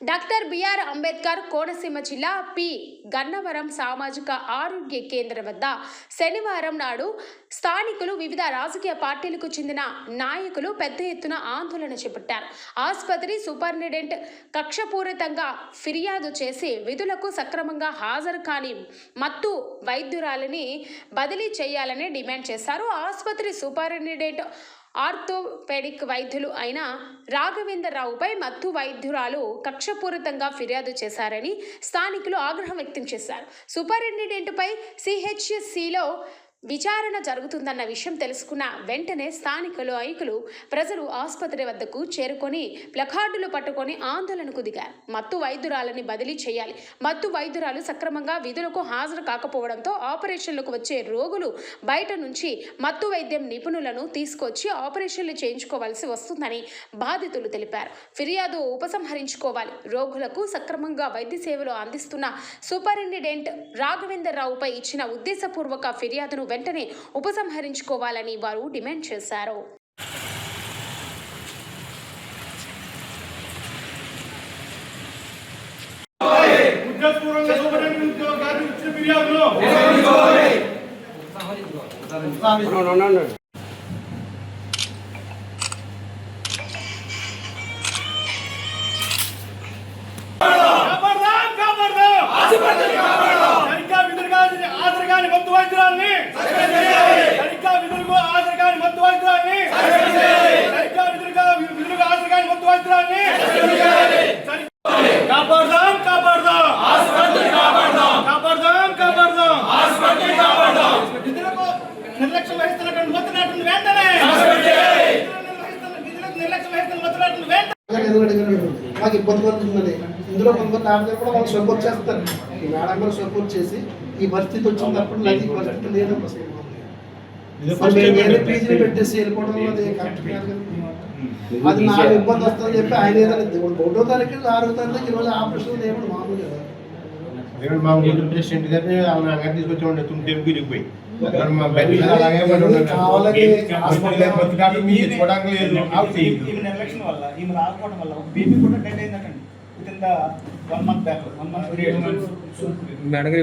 Doctor BR Ambedkar Konaseema జిల్లా P. Gannavaram సామాజిక ఆరోగ్య కేంద్రం వద్ద శనివారం నాడు స్థానికులు వివిధ రాజకీయ పార్టీలకు చెందిన నాయకులు పెద్ద ఎత్తున ఆందోళన చేపట్టారు. ఆసుపత్రి సూపరింటెండెంట్ కక్షపూరితంగా ఫిర్యాదు చేసి విధులకు సక్రమంగా హాజరు కాని మత్తు వైద్యురాలని బదిలీ చేయాలని డిమాండ్ చేశారు. ఆసుపత్రి సూపరింటెండెంట్ ఆర్థోపెడిక్ వైద్యులు అయిన రాఘవేంద్రరావుపై మత్తు వైద్యురాలు కక్షపూరితంగా ఫిర్యాదు చేశారని స్థానికులు ఆగ్రహం వ్యక్తం చేశారు. సూపరింటెండెంట్పై సిహెచ్సిలో విచారణ జరుగుతుందన్న విషయం తెలుసుకున్న వెంటనే స్థానికులు ఐకులు ప్రజలు ఆసుపత్రి వద్దకు చేరుకొని ప్లకార్డులు పట్టుకొని ఆందోళనకు దిగారు. మత్తు వైద్యురాలని బదిలీ చేయాలి. మత్తు వైద్యురాలు సక్రమంగా విధులకు హాజరు కాకపోవడంతో ఆపరేషన్లకు వచ్చే రోగులు బయట నుంచి మత్తు వైద్యం నిపుణులను తీసుకొచ్చి ఆపరేషన్లు చేయించుకోవాల్సి వస్తుందని బాధితులు తెలిపారు. ఫిర్యాదు ఉపసంహరించుకోవాలి. రోగులకు సక్రమంగా వైద్య సేవలు అందిస్తున్న సూపరింటెండెంట్ రాఘవేంద్రరావుపై ఇచ్చిన ఉద్దేశపూర్వక ఫిర్యాదును వెంటనే ఉపసంహరించుకోవాలని వారు డిమాండ్ చేశారు No ఫిర్యాదులో కాపాడదాం, కాపాడదాం. సరిగ్గా విధులు కాని హాజరు కాని మత్తు వైద్యురాల్ని సరిగ్గా విధులకు హాజరు కాని మత్తు వైద్యురాల్ని సరిగ్గా విధులుగా విధులకు హాజరు కాని మత్తు వైద్యురాల్ని సరి- కాపాడదాం కాపాడదాం కాపాడదాం కాపాడదాం విధులకు నిర్లక్ష్యం వహిస్తున్నటువంటి మత్తునాటును వెంటనే విధులకు నిర్వహిస్తున్న- విధులకు నిర్లక్ష్యం వహిస్తున్న మత్తునాటును ఎదురుగడిగారు మాకు ఇబ్బంది కలుగుతుందని ఇందులో కొంతమంది ఆడదారు కూడా వాళ్ళు సపోర్ట్ చేస్తారు. ఈ మేడం గారు సపోర్ట్ చేసి ఈ పరిస్థితి వచ్చిన తప్పుడు లేదు ఈ పరిస్థితి లేదు. పీజీని పెట్టేసి వెళ్ళిపోవడం అది కరెక్ట్ కాదు కదా. అది నాకు ఇబ్బంది వస్తుందని చెప్పి ఆయన ఏదైనా ఒకటో తారీఖు ఆరో తారీఖు ఈరోజు ఆపరేషన్ లేకుండా మామూలు కదా. ఇక్కడ మా ఊరు ప్రెసిడెంట్ గారిని ఆమె అక్కడ తీసుకొచ్చి ఉండే తుమ్మితే విరిగిపోయి వల్ల ఈమె రాకపోవడం వల్ల బీపీ కూడా dead with in the one month back one month madam garu